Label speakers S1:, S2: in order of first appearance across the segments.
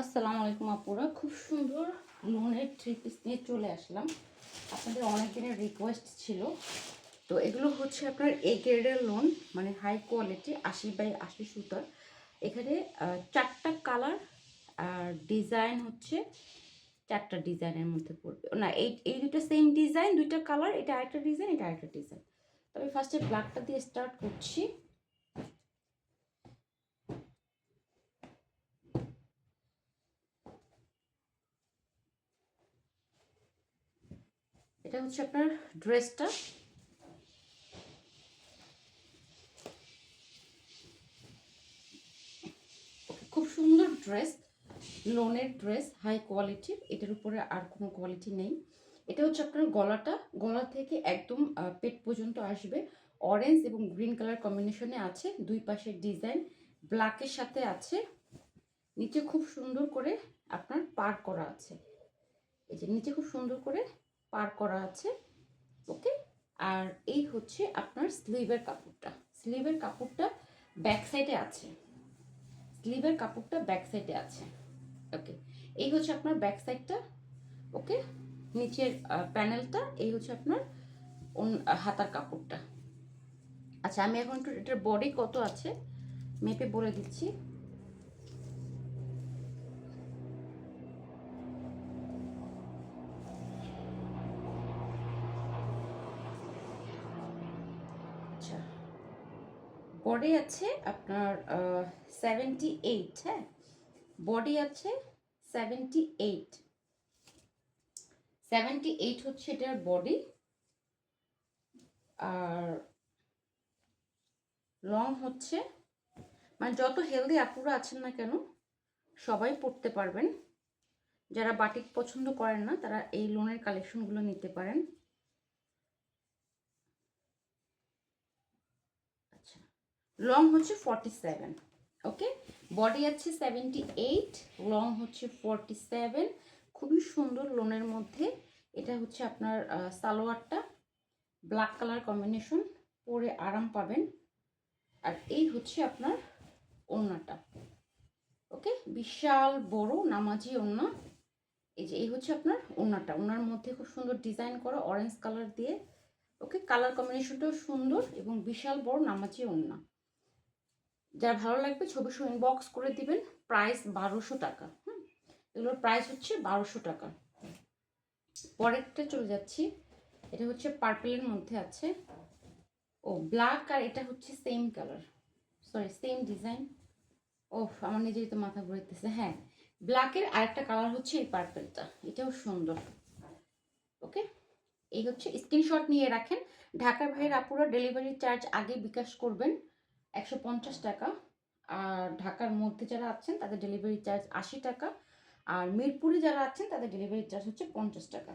S1: আসসালামু আলাইকুম আপুরা। খুব সুন্দর লোনের থ্রি পিস নিয়ে চলে আসলাম। আপনাদের অনেক দিনের রিকোয়েস্ট ছিল। তো এগুলো হচ্ছে আপনার এ গ্রেডের লোন মানে হাই কোয়ালিটি আশি বাই আশি সুতার। এখানে চারটা কালার আর ডিজাইন হচ্ছে, চারটা ডিজাইনের মধ্যে পড়বে। না, এই এই দুটো সেম ডিজাইন দুইটা কালার এটা আরেকটা ডিজাইন এটা আরেকটা ডিজাইন তবে ফার্স্টে ব্ল্যাকটা দিয়ে স্টার্ট করছি। এটা হচ্ছে আপনার ড্রেসটা। খুব সুন্দর ড্রেস, লোনের ড্রেস, হাই কোয়ালিটির এটার উপরে আর কোনো কোয়ালিটি নেই। এটা হচ্ছে আপনার গলাটা, গলা থেকে একদম পেট পর্যন্ত আসবে। অরেঞ্জ এবং গ্রিন কালার কম্বিনেশনে আছে, দুই পাশের ডিজাইন ব্ল্যাকের সাথে আছে। নিচে খুব সুন্দর করে আপনার পার করা আছে। এই যে নিচে খুব সুন্দর করে পার করা আছে, ওকে? আর এই হচ্ছে আপনার স্লিভের কাপড়টা। স্লিভের কাপড়টা ব্যাক সাইডে আছে। স্লিভের কাপড়টা ব্যাক সাইডে আছে, ওকে? এই হচ্ছে আপনার ব্যাক সাইডটা ওকে? নিচের প্যানেলটা এই হচ্ছে আপনার হাতার কাপড়টা। আচ্ছা আমি এখন একটু, এটার বডি কত আছে? মেপে বলে দিচ্ছি আচ্ছা বডি আছে আপনার সেভেন্টি এইট হ্যাঁ? বডি আছে সেভেন্টি এইট সেভেন্টি এইট হচ্ছে এটার বডি আর লং হচ্ছে মানে যত হেলদি আপুরা আছেন না কেন, সবাই পড়তে পারবেন। যারা বাটিক পছন্দ করেন না, তারা এই লোনের কালেকশনগুলো নিতে পারেন আচ্ছা লং হচ্ছে ফর্টি সেভেন ওকে বডি আছে সেভেন্টি এইট লং হচ্ছে ফর্টি সেভেন খুবই সুন্দর লোনের মধ্যে। এটা হচ্ছে আপনার সালোয়ারটা। ব্ল্যাক কালার কম্বিনেশন পরে আরাম পাবেন। আর এই হচ্ছে আপনার ওড়নাটা ওকে বিশাল, বড়, নামাজি ওড়না। এই যে, এই হচ্ছে আপনার ওড়নাটা। ওড়নার মধ্যে খুব সুন্দর ডিজাইন করা অরেঞ্জ কালার দিয়ে ওকে কালার কম্বিনেশনটাও সুন্দর এবং বিশাল, বড়, নামাজি ওড়না। যার ভালো লাগবে ছবি ইনবক্স করে দিবেন। প্রাইস বারোশো টাকা, হুম? এগুলোর প্রাইস হচ্ছে বারোশো টাকা। পরেরটা চলে যাচ্ছি। এটা হচ্ছে পার্পেলের মধ্যে আছে। ও ব্ল্যাক আর এটা হচ্ছে same colour sorry same design ও আমার নিজেরই তো মাথা ঘুরতেছে হ্যাঁ ব্ল্যাকের আরেকটা কালার হচ্ছে এই পার্পেলটা এটাও সুন্দর। ওকে? এই হচ্ছে স্ক্রিনশট নিয়ে রাখেন। ঢাকার ভাইয়ের আপুরা ডেলিভারি চার্জ আগে বিকাশ করবেন। একশো পঞ্চাশ টাকা। আর ঢাকার মধ্যে যারা আছেন, তাদের ডেলিভারি চার্জ আশি টাকা। আর মিরপুরে যারা আছেন, তাদের ডেলিভারি চার্জ হচ্ছে পঞ্চাশ টাকা।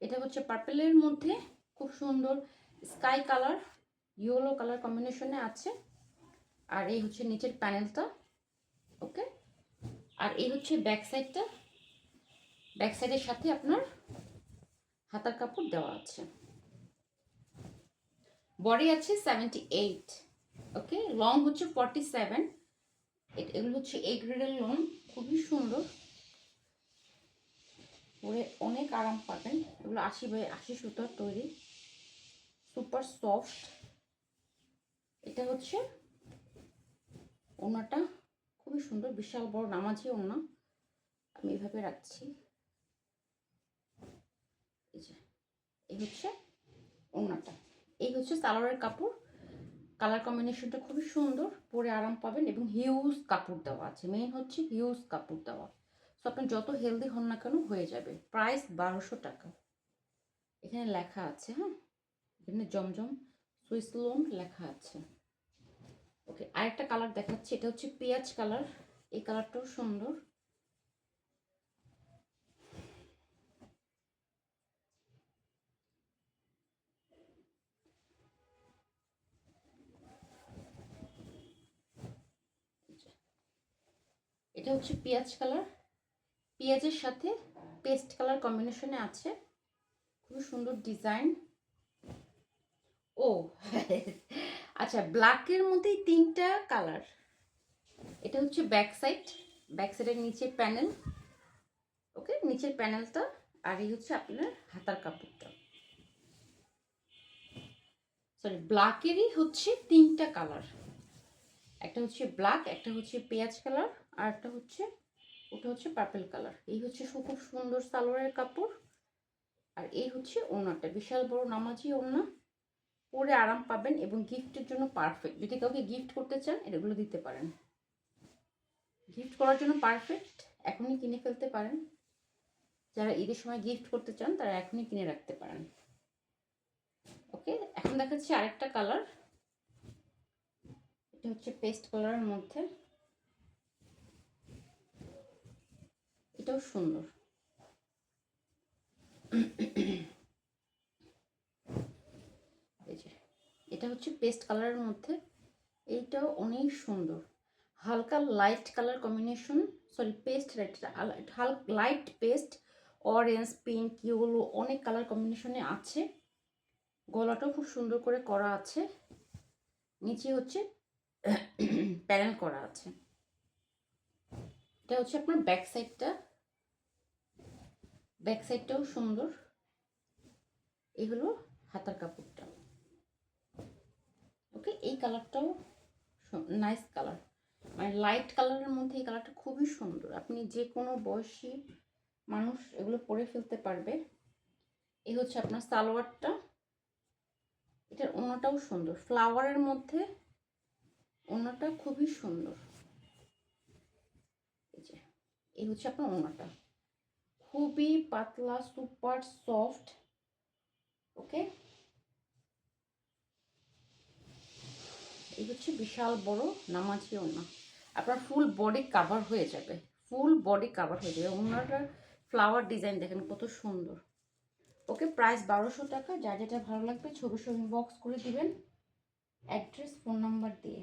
S1: এটা হচ্ছে পার্পেলের মধ্যে। খুব সুন্দর স্কাই কালার ইয়েলো কালার কম্বিনেশনে আছে। আর এই হচ্ছে নিচের প্যানেলটা ওকে আর এই হচ্ছে ব্যাক সাইডটা ব্যাক সাইডের সাথে আপনার হাতার কাপড় দেওয়া আছে। বডি আছে সেভেন্টি এইট ওকে লং হচ্ছে ফর্টি সেভেন এগুলো হচ্ছে এই গ্রেডের লং খুবই সুন্দর। পরে অনেক আরাম পাবেন। এগুলো আশি বাই আশি সুতার তৈরি। সুপার সফট এটা হচ্ছে ওনাটা। খুবই সুন্দর, বিশাল বড়, নামাজি ওনা। আমি এভাবে রাখছি। এই এই হচ্ছে ওনাটা। এই হচ্ছে সালোয়ারের কাপড়। কালার কম্বিনেশনটা খুবই সুন্দর, পরে আরাম পাবেন এবং হিউজ কাপড় দেওয়া আছে। মেইন হচ্ছে হিউজ কাপড় দেওয়া। সো আপনি যত হেলদি হন না কেন হয়ে যাবে। প্রাইস বারোশো টাকা। এখানে লেখা আছে হ্যাঁ? এখানে জমজম সুইস লোন লেখা আছে। ওকে আরেকটা কালার দেখাচ্ছি। এটা হচ্ছে পেঁয়াজ কালার এই কালারটাও সুন্দর। এটা হচ্ছে পেঁয়াজ কালার। পেঁয়াজের সাথে পেস্ট কালার কম্বিনেশনে আছে। খুবই সুন্দর ডিজাইন। ও আচ্ছা ব্ল্যাকের মধ্যেই তিনটা কালার। এটা হচ্ছে ব্যাক সাইড ব্যাক সাইডের নিচে প্যানেল ওকে, নিচের প্যানেলটা আর এই হচ্ছে আপনার হাতার কাপড়টা। সরি ব্ল্যাকেরই হচ্ছে তিনটা কালার। একটা হচ্ছে ব্ল্যাক একটা হচ্ছে পেঁয়াজ কালার। আর একটা হচ্ছে, ওটা হচ্ছে পার্পেল কালার এই হচ্ছে খুব সুন্দর সালোয়ারের কাপড়। আর এই হচ্ছে ওড়নাটা। বিশাল বড় নামাজি ওড়না। পরে আরাম পাবেন এবং গিফটের জন্য পারফেক্ট যদি কাউকে গিফট করতে চান, এগুলো দিতে পারেন। গিফট করার জন্য পারফেক্ট এখনই কিনে ফেলতে পারেন। যারা ঈদের সময় গিফট করতে চান, তারা এখনই কিনে রাখতে পারেন। ওকে, এখন দেখাচ্ছি আরেকটা কালার এটা হচ্ছে পেস্ট কালারের মধ্যে। এটাও সুন্দর। এটা হচ্ছে পেস্ট কালারের মধ্যে। এইটাও অনেক সুন্দর। হালকা light colour combination, sorry, paste হালকা light paste orange pink yellow অনেক কালার কম্বিনেশনে আছে। গলাটাও খুব সুন্দর করে করা আছে। নিচে হচ্ছে প্যানেল করা আছে। এটা হচ্ছে আপনার ব্যাক সাইডটা ব্যাক সাইডটাও সুন্দর। এই হলো হাতার কাপড়টা। ওকে, এই কালারটাও নাইস কালার মানে লাইট কালারের মধ্যে এই কালারটা খুবই সুন্দর। আপনি যে কোনো বয়সী মানুষ এগুলো পরে ফেলতে পারবে। এই হচ্ছে আপনার সালোয়ারটা। এটার ওনাটাও সুন্দর। ফ্লাওয়ারের মধ্যে ওনাটা খুবই সুন্দর। এই যে, এই হচ্ছে আপনার ওনাটা। খুবই পাতলা সুপার সফট ওকে এই হচ্ছে বিশাল বড় নামাজি ওনা আপনার ফুল বডি কাভার হয়ে যাবে। ফুল বডি কাভার হয়ে যাবে। ওনাটার ফ্লাওয়ার ডিজাইন দেখেন কত সুন্দর। ওকে প্রাইস বারোশো টাকা। যা যেটা ভালো লাগবে, ছবি ছবি বক্স করে দিবেন। অ্যাড্রেস ফোন নাম্বার দিয়ে।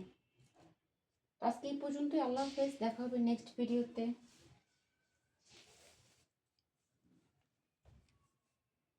S1: আজকে এই পর্যন্তই। আল্লাহ হাফেজ। দেখা হবে নেক্সট ভিডিওতে